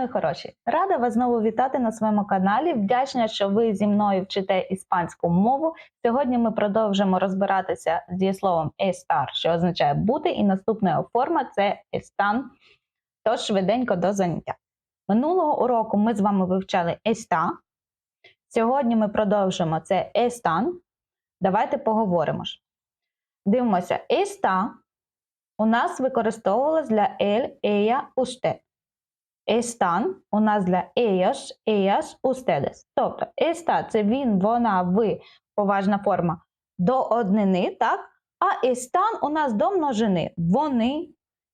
мої хороші! Рада вас знову вітати на своєму каналі. Вдячна, що ви зі мною вчите іспанську мову. Сьогодні ми продовжимо розбиратися з дієсловом estar, що означає бути, і наступна його форма це están. Тож швиденько до заняття. Минулого уроку ми з вами вивчали está. Сьогодні ми продовжимо це están. Давайте поговоримо ж. Дивимося, está у нас використовувалось для él, ella, usted. Están у нас для ellos, ellas, ustedes. Тобто está – це він, вона, ви, поважна форма до однини, так? А están у нас до множини. Вони,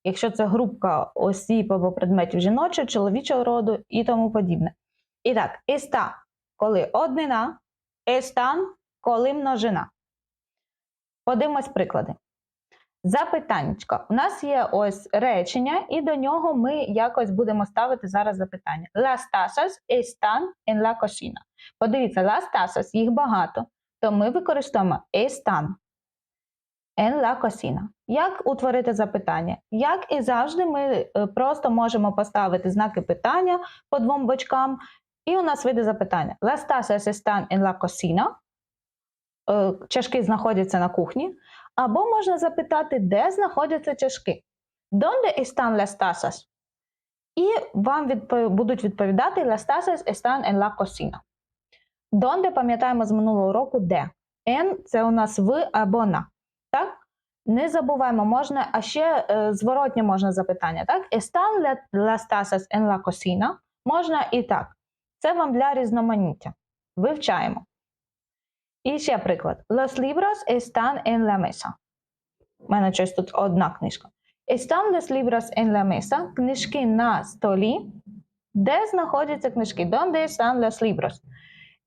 якщо це групка осіб або предметів жіночого, чоловічого роду і тому подібне. І так, está – коли однина, están – коли множина. Подивимось приклади. Запитаннячко. У нас є ось речення, і до нього ми якось будемо ставити зараз запитання. Las tazas están en la cocina. Подивіться, las tazas, їх багато, то ми використовуємо están en la cocina. Як утворити запитання? Як і завжди, ми е, просто можемо поставити знаки питання по двом бочкам, і у нас вийде запитання. Las tazas están en la cocina. Е, Чашки знаходяться на кухні. Або можна запитати, де знаходяться чашки. Donde están las tazas? І вам відпов... будуть відповідати las tazas están en la cocina. Donde пам'ятаємо з минулого року де. En – це у нас в або на. Так? Не забуваємо, можна, а ще е, зворотнє можна запитання. Так? Están la- las tazas en la cocina? Можна і так. Це вам для різноманіття. Вивчаємо. І ще приклад. Los libros están en la mesa. У мене щось тут одна книжка. Están los libros en la mesa. Книжки на столі. Де знаходяться книжки? Donde están los libros?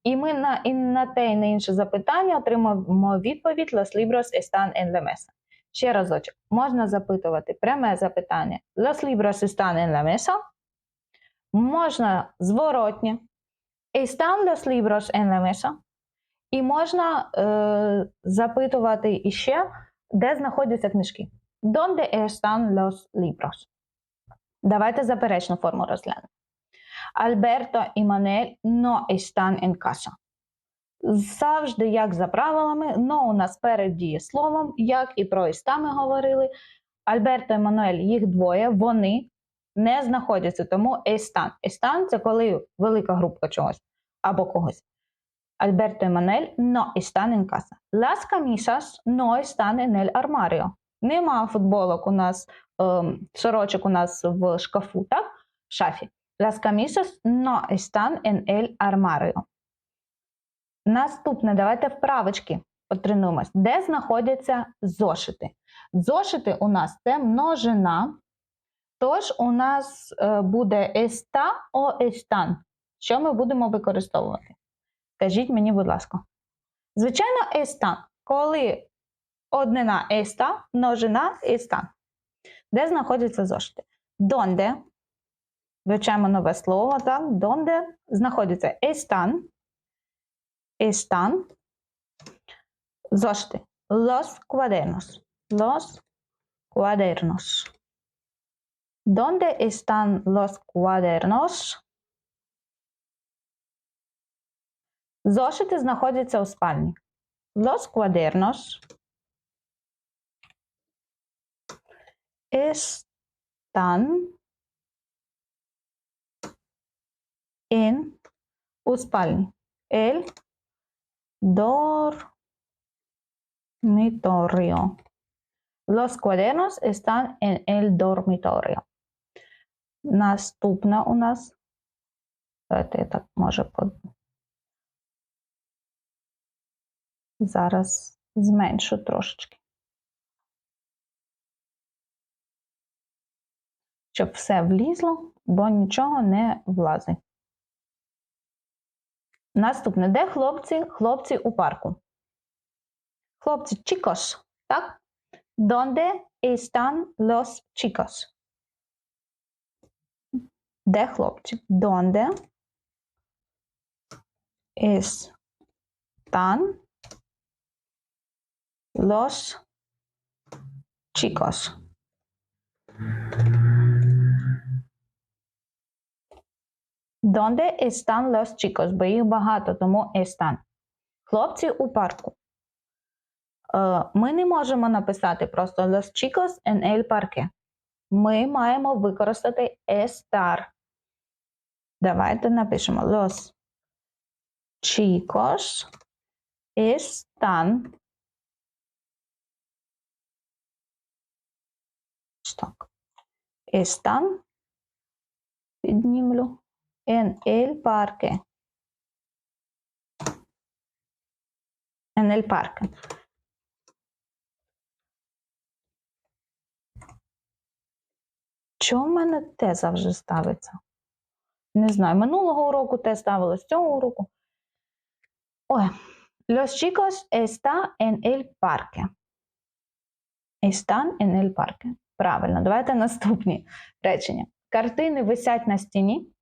І ми на, і на те і на інше запитання отримаємо відповідь Los libros están en la mesa. Ще разочок. Можна запитувати пряме запитання. Los libros están en la mesa. Можна зворотнє. Están los libros en la mesa. І можна е, запитувати іще, де знаходяться книжки. Donde están los libros? Давайте заперечну форму розглянемо. Альберто і Манель no están en casa. Завжди, як за правилами, но у нас перед дієсловом, як і про іста ми говорили. Альберто і Мануель, їх двоє, вони не знаходяться, тому están. Están – це коли велика група чогось або когось. Y Manel no están en casa. Las camisas no están en el armario. Нема футболок у нас, ем, сорочок у нас в шкафу, так? В шафі. Las camisas no están en el. Наступне, давайте вправочки потренуємось. Де знаходяться зошити? Зошити у нас це множина, тож у нас е, буде está o están. Що ми будемо використовувати? Скажіть мені, будь ласка. Звичайно, están. Коли однина еста, множина están. Де знаходяться зошити? Donde, вивчаємо нове слово, так? Donde знаходяться están, están, зошити. Los cuadernos, los cuadernos. ¿Dónde están los cuadernos? Зошити знаходяться у спальні. Los cuadernos están en у. El dormitorio. Los cuadernos están en el dormitorio. Наступна у нас. Давайте я так може по Зараз зменшу трошечки. Щоб все влізло, бо нічого не влазить. Наступне, де хлопці? Хлопці у парку. Хлопці chicos, так? Donde están los chicos? Де хлопці? Donde están los chicos. Donde están los chicos? Бо їх багато, тому están. Хлопці у парку. Е, Ми не можемо написати просто los chicos en el parque. Ми маємо використати estar. Давайте напишемо los chicos están. Так. Están. Піднімлю. En el parque. En el parque. Чому в мене те завжди ставиться? Не знаю, минулого року те ставилось, цього року. Ой, los chicos está en el parque. Están en el parque. Правильно, давайте наступні речення. Картини висять на стіні.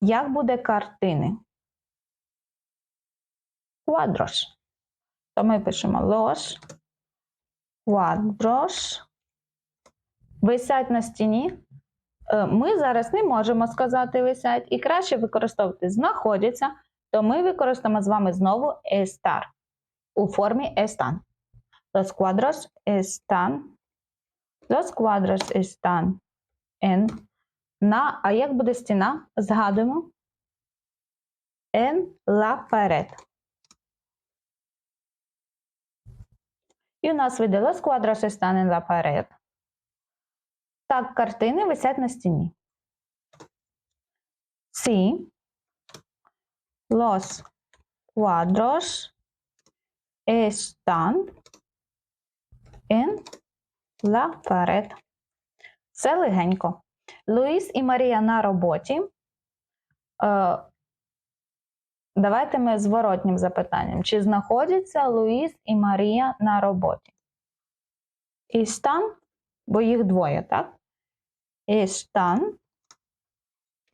Як буде картини? Cuadros. То ми пишемо los cuadros висять на стіні. Е, Ми зараз не можемо сказати висять, і краще використовувати знаходяться, то ми використаємо з вами знову estar у формі están. Los cuadros están. Los cuadros están en. На, а як буде стіна? Згадуємо. En la pared. І у нас вийде Los cuadros están en la pared. Так, картини висять на стіні. Sí. Los cuadros están en la. Це легенько. Луїс і Марія на роботі. Е, давайте ми зворотнім запитанням. Чи знаходяться Луїс і Марія на роботі? Están бо їх двоє, так? Están,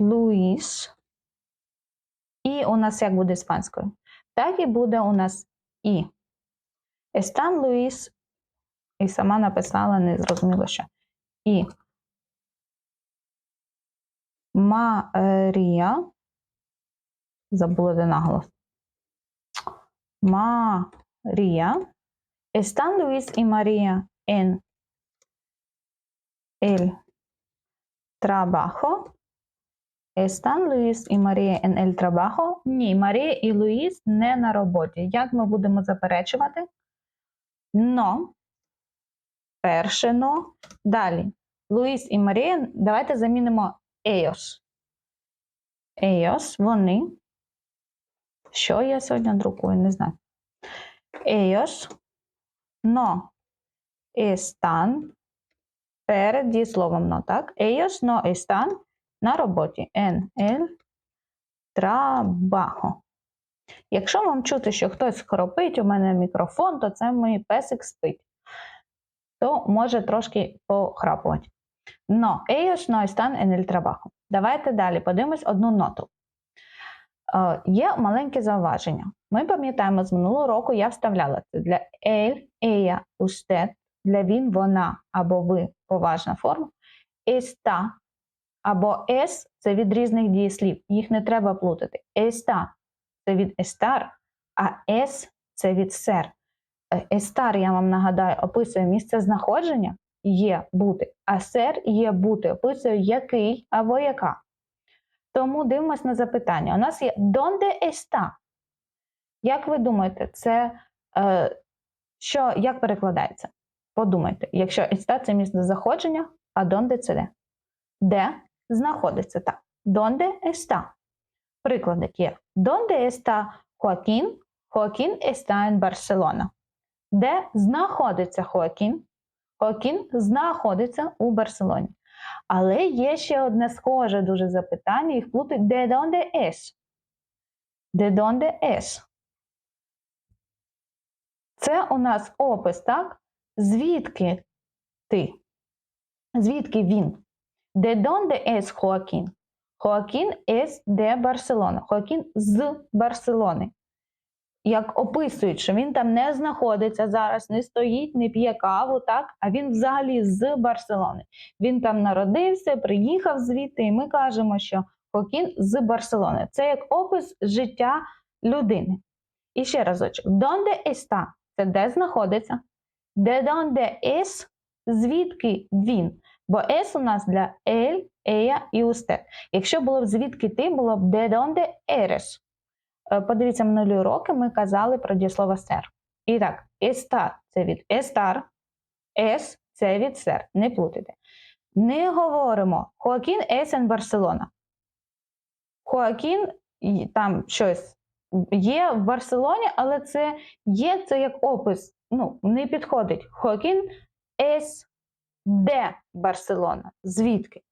Luis. І у нас як буде іспанською? Так і буде у нас і. Están, Luis. І сама написала, не зрозуміло що. І. Марія. Забула де наголос. Марія. Están Luis і Марія en el trabajo. ¿Están Luis і Марія en el trabajo? Ні, Марія і Луїс не на роботі. Як ми будемо заперечувати? Но. Перше но. Далі. Луїс і Марія. Давайте замінимо ellos. Ellos, вони. Що я сьогодні друкую? Не знаю. Ellos no están перед дієсловом но, так? Ellos no están на роботі. En el trabajo. Якщо вам чути, що хтось хропить, у мене мікрофон, то це мій песик спить. То може трошки похрапувати. No, ellos no están en. Давайте далі подивимось одну ноту. Е, є маленьке зауваження. Ми пам'ятаємо, з минулого року я вставляла це для ель, ella, usted, для він, вона або ви поважна форма. Еста або ес це від різних дієслів. Їх не треба плутати. Еста це від естар, а ес це від сер. Е, Естар, я вам нагадаю, описує місце знаходження є бути, а сер є бути, описує який або яка. Тому дивимось на запитання. У нас є «Donde está?» Як ви думаєте, це е, що, як перекладається? Подумайте, якщо está – це місце заходження, а «donde» – це де? Де знаходиться так. «Donde está?» Прикладик є. «Donde está Joaquín?» Joaquín está en Barcelona. Де знаходиться Хоакін? Хоакін знаходиться у Барселоні. Але є ще одне схоже дуже запитання, їх плутають де donde es? Де donde es? Це у нас опис, так? Звідки ти? Звідки він? Де donde es Хоакін? Хоакін es de Барселона. Хоакін з Барселони. Як описують, що він там не знаходиться зараз, не стоїть, не п'є каву, так? А він взагалі з Барселони. Він там народився, приїхав звідти, і ми кажемо, що Хокін з Барселони. Це як опис життя людини. І ще разочок. Donde está? Це де знаходиться. De donde es? Звідки він? Бо es у нас для ель, ея і usted. Якщо було б звідки ти, було б de donde eres. Е, Подивіться, минулі уроки ми казали про дієслово сер. І так, está – це від estar, es – це від ser. Не плутайте. Не говоримо Хоакін Есен Барселона. Хоакін там щось є в Барселоні, але це є це як опис. Ну, не підходить. Хоакін Ес де Барселона. Звідки?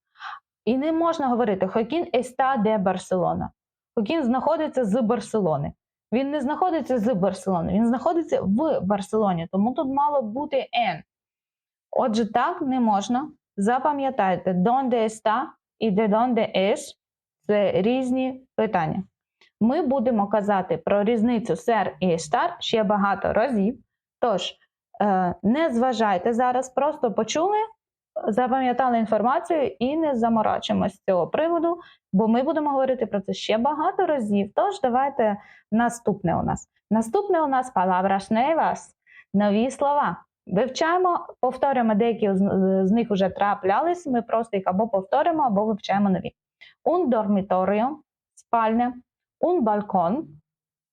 І не можна говорити Хоакін Еста де Барселона. Хоакін знаходиться з Барселони. Він не знаходиться з Барселони, він знаходиться в Барселоні, тому тут мало бути N. Отже, так не можна. Запам'ятайте, donde está і de donde es – це різні питання. Ми будемо казати про різницю ser і estar ще багато разів. Тож, е, не зважайте зараз, просто почули, запам'ятали інформацію і не заморачуємось з цього приводу, бо ми будемо говорити про це ще багато разів. Тож, давайте наступне у нас. Наступне у нас palabras nuevas, нові слова. Вивчаємо, повторюємо деякі з, них вже траплялись. Ми просто їх або повторюємо, або вивчаємо нові. Un dormitorio, спальня, un balcón,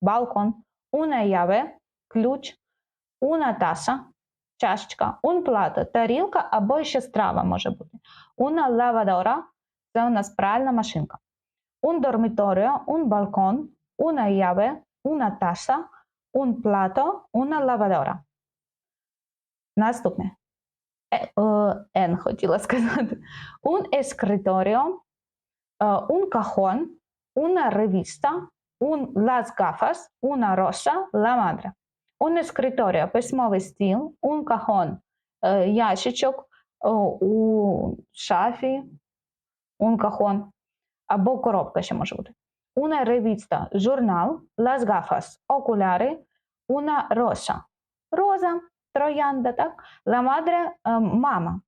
балкон, una llave, ключ, una taza, чашечка, un plato, тарілка або ще страва може бути. Una lavadora, це у нас пральна машинка. Un dormitorio, un balcón, una llave, una taza, un plato, una lavadora. Наступне. Е, е, Н хотіла сказати. Un escritorio, е, un cajón, una revista, un las gafas, una rosa, la madre. Un escritorio – письмовий стіл, un cajón е, – ящичок е, у шафі, un cajón, або коробка ще може бути. Una revista – журнал, las gafas – окуляри, una rosa – роза, троянда, так? La madre е, – мама.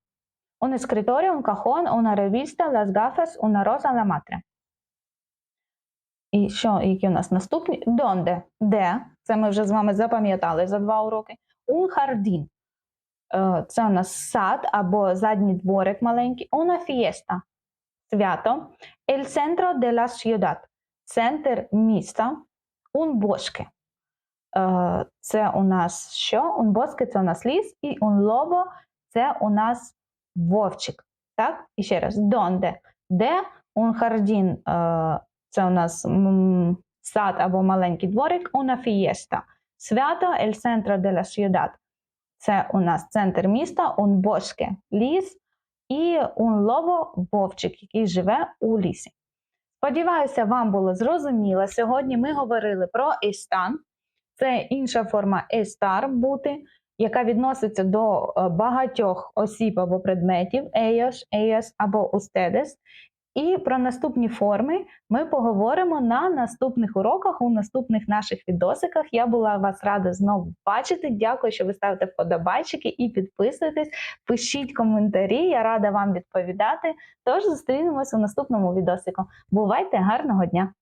Un escritorio, un cajón, una revista, las gafas, una rosa, la madre. І що, які у нас наступні? Donde? Де? Це ми вже з вами запам'ятали за два уроки. Jardín. Е, Це у нас сад або задній дворик маленький. Una fiesta. Свято. El centro de la ciudad. Центр міста. Un bosque. Це у нас що? Un bosque – це у нас ліс, і un lobo – це у нас вовчик. Так? І ще раз. Donde? Де? Un jardín е, – це у нас сад або маленький дворик, una fiesta. Свято El Centro de la Ciudad. Це у нас центр міста, un bosque – ліс, і un lobo – вовчик, який живе у лісі. Сподіваюся, вам було зрозуміло. Сьогодні ми говорили про естан. Це інша форма estar – бути, яка відноситься до е, багатьох осіб або предметів, ellos, ellas або ustedes. І про наступні форми ми поговоримо на наступних уроках, у наступних наших відосиках. Я була вас рада знову бачити. Дякую, що ви ставите вподобайчики і підписуєтесь. Пишіть коментарі, я рада вам відповідати. Тож зустрінемось у наступному відосику. Бувайте гарного дня!